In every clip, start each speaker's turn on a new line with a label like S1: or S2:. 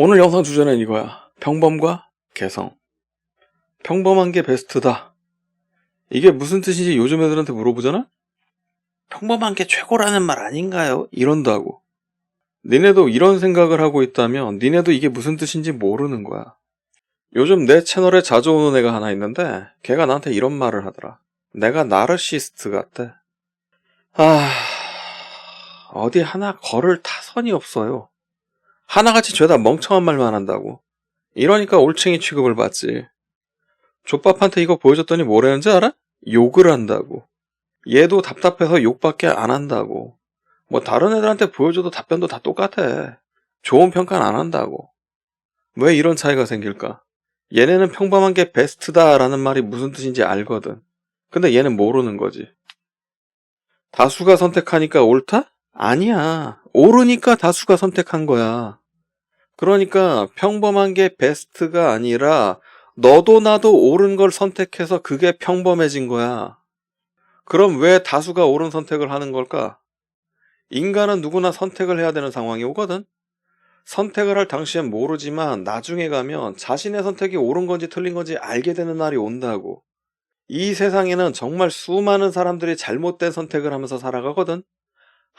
S1: 오늘 영상 주제는 이거야. 평범과 개성. 평범한 게 베스트다. 이게 무슨 뜻인지 요즘 애들한테 물어보잖아? 평범한 게 최고라는 말 아닌가요? 이런다고. 니네도 이런 생각을 하고 있다면 니네도 이게 무슨 뜻인지 모르는 거야. 요즘 내 채널에 자주 오는 애가 하나 있는데 걔가 나한테 이런 말을 하더라. 내가 나르시스트 같대. 아, 어디 하나 걸을 타선이 없어요. 하나같이 죄다 멍청한 말만 한다고. 이러니까 올챙이 취급을 받지. 족밥한테 이거 보여줬더니 뭐라는지 알아? 욕을 한다고. 얘도 답답해서 욕밖에 안 한다고. 뭐 다른 애들한테 보여줘도 답변도 다 똑같아. 좋은 평가는 안 한다고. 왜 이런 차이가 생길까? 얘네는 평범한 게 베스트다라는 말이 무슨 뜻인지 알거든. 근데 얘는 모르는 거지. 다수가 선택하니까 옳다? 아니야. 옳으니까 다수가 선택한 거야. 그러니까 평범한 게 베스트가 아니라 너도 나도 옳은 걸 선택해서 그게 평범해진 거야. 그럼 왜 다수가 옳은 선택을 하는 걸까? 인간은 누구나 선택을 해야 되는 상황이 오거든? 선택을 할 당시엔 모르지만 나중에 가면 자신의 선택이 옳은 건지 틀린 건지 알게 되는 날이 온다고. 이 세상에는 정말 수많은 사람들이 잘못된 선택을 하면서 살아가거든?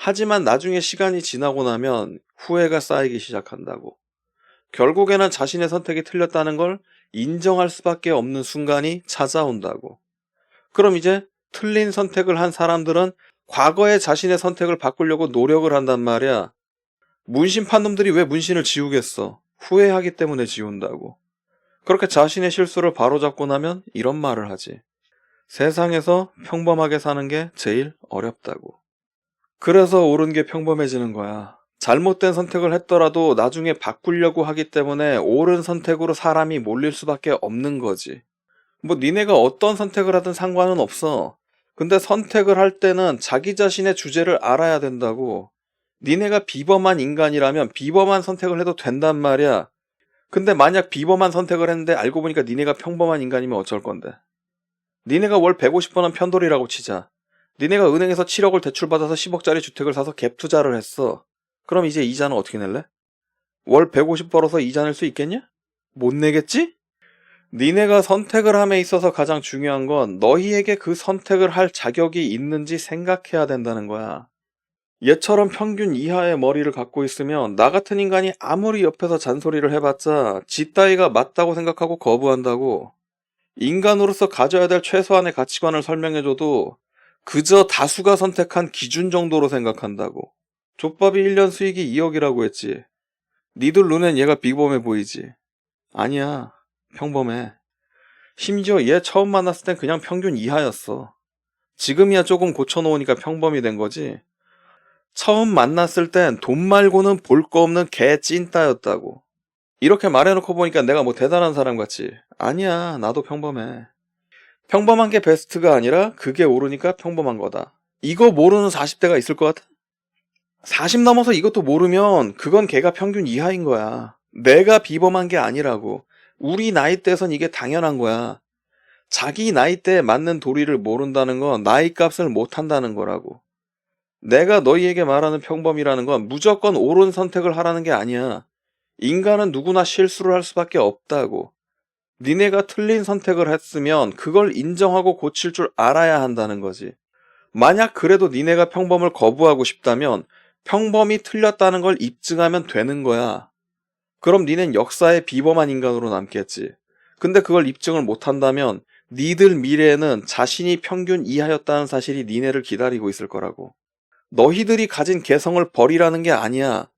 S1: 하지만 나중에 시간이 지나고 나면 후회가 쌓이기 시작한다고. 결국에는 자신의 선택이 틀렸다는 걸 인정할 수밖에 없는 순간이 찾아온다고. 그럼 이제 틀린 선택을 한 사람들은 과거에 자신의 선택을 바꾸려고 노력을 한단 말이야. 문신판 놈들이 왜 문신을 지우겠어? 후회하기 때문에 지운다고. 그렇게 자신의 실수를 바로잡고 나면 이런 말을 하지. 세상에서 평범하게 사는 게 제일 어렵다고. 그래서 옳은 게 평범해지는 거야. 잘못된 선택을 했더라도 나중에 바꾸려고 하기 때문에 옳은 선택으로 사람이 몰릴 수밖에 없는 거지. 뭐 니네가 어떤 선택을 하든 상관은 없어. 근데 선택을 할 때는 자기 자신의 주제를 알아야 된다고. 니네가 비범한 인간이라면 비범한 선택을 해도 된단 말이야. 근데 만약 비범한 선택을 했는데 알고 보니까 니네가 평범한 인간이면 어쩔 건데. 니네가 월 150번은 편돌이라고 치자. 니네가 은행에서 7억을 대출받아서 10억짜리 주택을 사서 갭 투자를 했어. 그럼 이제 이자는 어떻게 낼래? 월 150 벌어서 이자 낼 수 있겠냐? 못 내겠지? 니네가 선택을 함에 있어서 가장 중요한 건 너희에게 그 선택을 할 자격이 있는지 생각해야 된다는 거야. 얘처럼 평균 이하의 머리를 갖고 있으면 나 같은 인간이 아무리 옆에서 잔소리를 해봤자 지 따위가 맞다고 생각하고 거부한다고. 인간으로서 가져야 될 최소한의 가치관을 설명해줘도 그저 다수가 선택한 기준 정도로 생각한다고. 족밥이 1년 수익이 2억이라고 했지. 니들 눈엔 얘가 비범해 보이지. 아니야. 평범해. 심지어 얘 처음 만났을 땐 그냥 평균 이하였어. 지금이야 조금 고쳐놓으니까 평범이 된 거지. 처음 만났을 땐 돈 말고는 볼 거 없는 개 찐따였다고. 이렇게 말해놓고 보니까 내가 뭐 대단한 사람 같지. 아니야, 나도 평범해. 평범한 게 베스트가 아니라 그게 옳으니까 평범한 거다. 이거 모르는 40대가 있을 것 같아? 40 넘어서 이것도 모르면 그건 걔가 평균 이하인 거야. 내가 비범한 게 아니라고. 우리 나이 때선 이게 당연한 거야. 자기 나이 때에 맞는 도리를 모른다는 건 나이 값을 못 한다는 거라고. 내가 너희에게 말하는 평범이라는 건 무조건 옳은 선택을 하라는 게 아니야. 인간은 누구나 실수를 할 수밖에 없다고. 니네가 틀린 선택을 했으면 그걸 인정하고 고칠 줄 알아야 한다는 거지. 만약 그래도 니네가 평범을 거부하고 싶다면 평범이 틀렸다는 걸 입증하면 되는 거야. 그럼 니넨 역사의 비범한 인간으로 남겠지. 근데 그걸 입증을 못한다면 니들 미래에는 자신이 평균 이하였다는 사실이 니네를 기다리고 있을 거라고. 너희들이 가진 개성을 버리라는 게 아니야.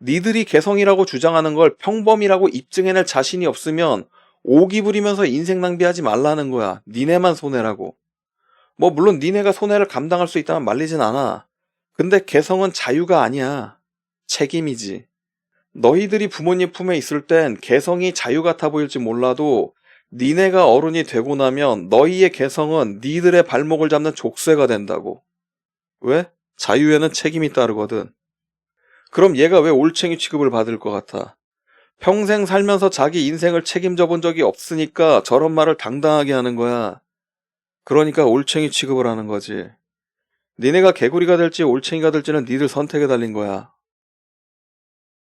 S1: 니들이 개성이라고 주장하는 걸 평범이라고 입증해낼 자신이 없으면 오기 부리면서 인생 낭비하지 말라는 거야. 니네만 손해라고. 뭐 물론 니네가 손해를 감당할 수 있다면 말리진 않아. 근데 개성은 자유가 아니야. 책임이지. 너희들이 부모님 품에 있을 땐 개성이 자유 같아 보일지 몰라도 니네가 어른이 되고 나면 너희의 개성은 니들의 발목을 잡는 족쇄가 된다고. 왜? 자유에는 책임이 따르거든. 그럼 얘가 왜 올챙이 취급을 받을 것 같아? 평생 살면서 자기 인생을 책임져 본 적이 없으니까 저런 말을 당당하게 하는 거야. 그러니까 올챙이 취급을 하는 거지. 니네가 개구리가 될지 올챙이가 될지는 니들 선택에 달린 거야.